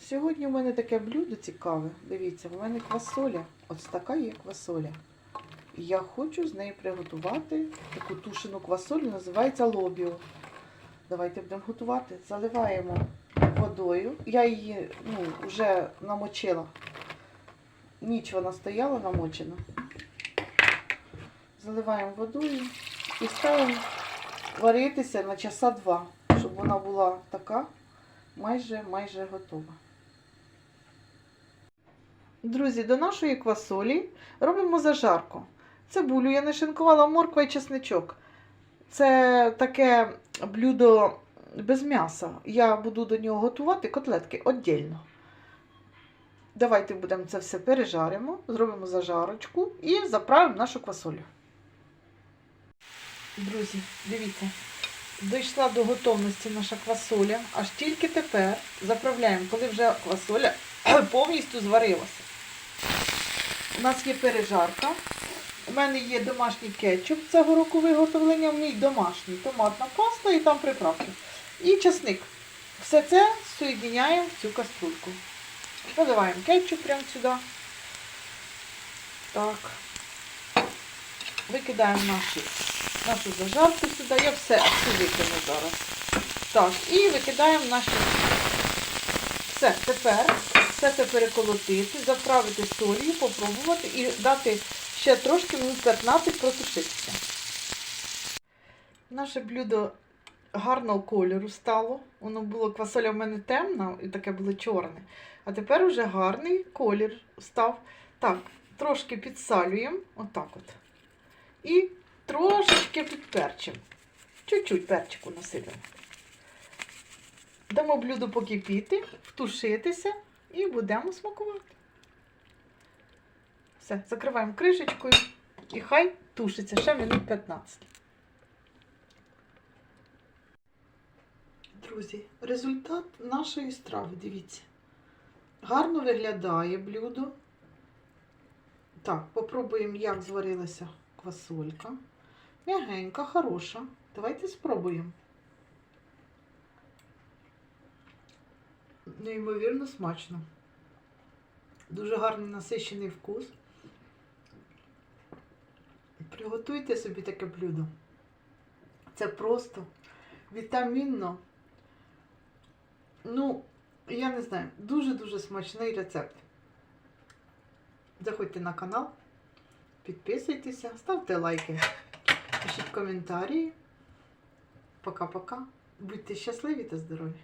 Сьогодні у мене таке блюдо цікаве. Дивіться, у мене квасоля. Ось така є квасоля. Я хочу з неї приготувати таку тушену квасолю, називається лобіо. Давайте будемо готувати. Заливаємо водою. Я її ну, вже намочила. Ніч вона стояла намочена. Заливаємо водою і ставимо варитися на часа два, щоб вона була така майже майже готова. Друзі, до нашої квасолі робимо зажарку. Цибулю я нашинкувала морква і чесничок. Це таке блюдо без м'яса. Я буду до нього готувати котлетки віддільно. Давайте будемо це все пережаримо, зробимо зажарочку і заправимо нашу квасолю. Друзі, дивіться, дійшла до готовності наша квасоля. Аж тільки тепер заправляємо, коли вже квасоля повністю зварилася. У нас є пережарка. У мене є домашній кетчуп цього року виготовлення, в ній домашній томатна паста і там приправки. І часник. Все це соєдиняємо в цю каструльку. Поливаємо кетчуп прямо сюди. Так. Викидаємо наші, нашу зажарку сюди. Я все, все викину зараз. Так, і викидаємо наші. Все, тепер все це переколотити, заправити солью, попробувати і дати ще трошки минут 15 протушитися. Наше блюдо гарного кольору стало. Воно було квасоля в мене темна і таке було чорне. А тепер уже гарний колір став. Так, трошки підсалюємо, отак от. І трошечки підперчимо. Чуть-чуть перчику насипемо. Дамо блюдо покипіти, втушитися і будемо смакувати. Все, закриваємо кришечкою і хай тушиться ще минут 15. Друзі, результат нашої страви, дивіться. Гарно виглядає блюдо. Так, попробуємо, як зварилася квасолька. М'ягенька, хороша. Давайте спробуємо. Неймовірно смачно. Дуже гарний насичений вкус. Приготуйте собі таке блюдо. Це просто вітамінно. Ну, я не знаю, дуже-дуже смачний рецепт. Заходьте на канал, підписуйтеся, ставте лайки, пишіть коментарі. Пока-пока. Будьте щасливі та здорові!